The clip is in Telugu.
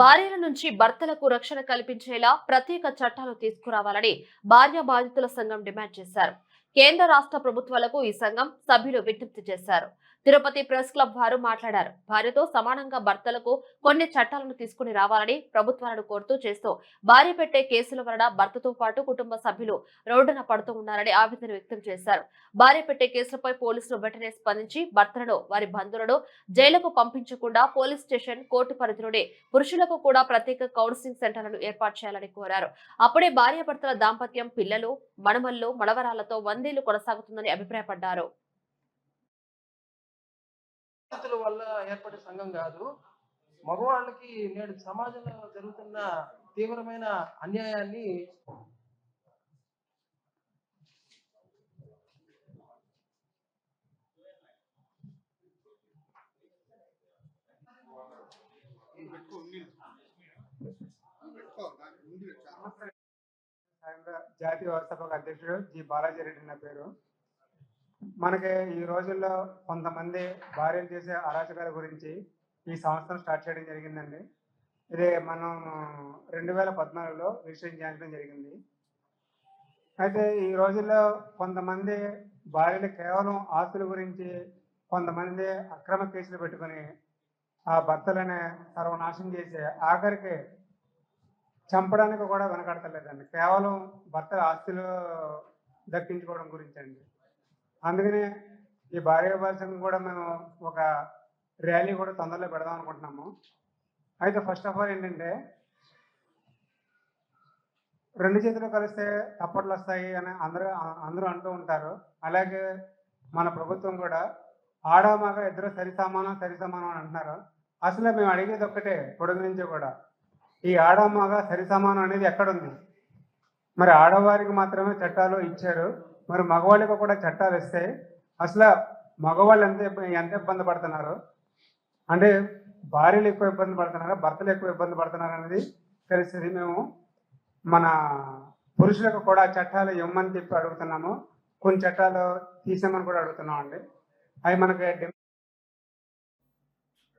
భార్యల నుంచి భర్తలకు రక్షణ కల్పించేలా ప్రత్యేక చట్టాలు తీసుకురావాలని భార్య బాధితుల సంఘం డిమాండ్ చేశారు. కేంద్ర రాష్ట్ర ప్రభుత్వాలకు ఈ సంఘం సభ్యులు విజ్ఞప్తి చేశారు. తిరుపతి ప్రెస్ క్లబ్ వారు మాట్లాడారు. భార్యతో సమానంగా భర్తలకు కొన్ని చట్టాలను తీసుకుని రావాలని ప్రభుత్వాలను కోరుతూ చేస్తూ భార్య పెట్టే కేసుల వలన భర్తతో పాటు కుటుంబ సభ్యులు రోడ్డున పడుతూ ఉన్నారని ఆవేదన వ్యక్తం చేశారు. భార్య పెట్టే కేసులపై పోలీసులు వెంటనే స్పందించి భర్తలను వారి బంధువులను జైలుకు పంపించకుండా పోలీస్ స్టేషన్ కోర్టు పరిధిలోనే పురుషులకు కూడా ప్రత్యేక కౌన్సిలింగ్ సెంటర్లను ఏర్పాటు చేయాలని కోరారు. అప్పుడే భార్యాభర్తల దాంపత్యం పిల్లలు మణమల్లు మడవరాలతో వంద వందేళ్ళు కొనసాగుతుందని అభిప్రాయపడ్డారు. వల్ల ఏర్పడే సంఘం కాదు. మగవాళ్ళకి నేడు సమాజంలో జరుగుతున్న తీవ్రమైన అన్యాయాన్ని ఆయన జాతీయ వ్యవస్థాపక అధ్యక్షుడు జి బాలాజీ రెడ్డి నా పేరు. మనకి ఈ రోజుల్లో కొంతమంది భార్యలు చేసే అరాచకాల గురించి ఈ సంవత్సరం స్టార్ట్ చేయడం జరిగిందండి. ఇది మనం రెండు వేల పద్నాలుగులో రిజిస్ట్రేషన్ చేయడం జరిగింది. అయితే ఈ రోజుల్లో కొంతమంది భార్యలు కేవలం ఆస్తుల గురించి కొంతమంది అక్రమ కేసులు పెట్టుకొని ఆ భర్తలని సర్వనాశనం చేసే ఆఖరికి చంపడానికి కూడా వెనకడతలేదండి. కేవలం భర్త ఆస్తులు దక్కించుకోవడం గురించి అండి అందుకనే ఈ భార్య భాషను కూడా మేము ఒక ర్యాలీ కూడా తొందరలో పెడదాం అనుకుంటున్నాము. అయితే ఫస్ట్ ఆఫ్ ఆల్ ఏంటంటే రెండు చేతులు కలిస్తే తప్పట్లు వస్తాయి అని అందరూ అందరూ అంటూ ఉంటారు. అలాగే మన ప్రభుత్వం కూడా ఆడ మగ ఇద్దరు సరి సమానం సరి సమానం అని అంటున్నారు. అసలు మేము అడిగేది ఒక్కటే పొడుగు నుంచి కూడా. ఈ ఆడమ్మగా సరిసమానం అనేది ఎక్కడుంది? మరి ఆడవారికి మాత్రమే చట్టాలు ఇచ్చారు. మరి మగవాళ్ళకి కూడా చట్టాలు ఇస్తే అసలు మగవాళ్ళు ఎంత ఎంత ఇబ్బంది పడుతున్నారు? అంటే భార్యలు ఎక్కువ ఇబ్బంది పడుతున్నారా? భర్తలు ఎక్కువ ఇబ్బంది పడుతున్నారు అనేది తెలిసింది మేము. మన పురుషులకు కూడా చట్టాలు ఇవ్వమని చెప్పి అడుగుతున్నాము. కొన్ని చట్టాలు తీసేమని కూడా అడుగుతున్నాం అండి అవి మనకి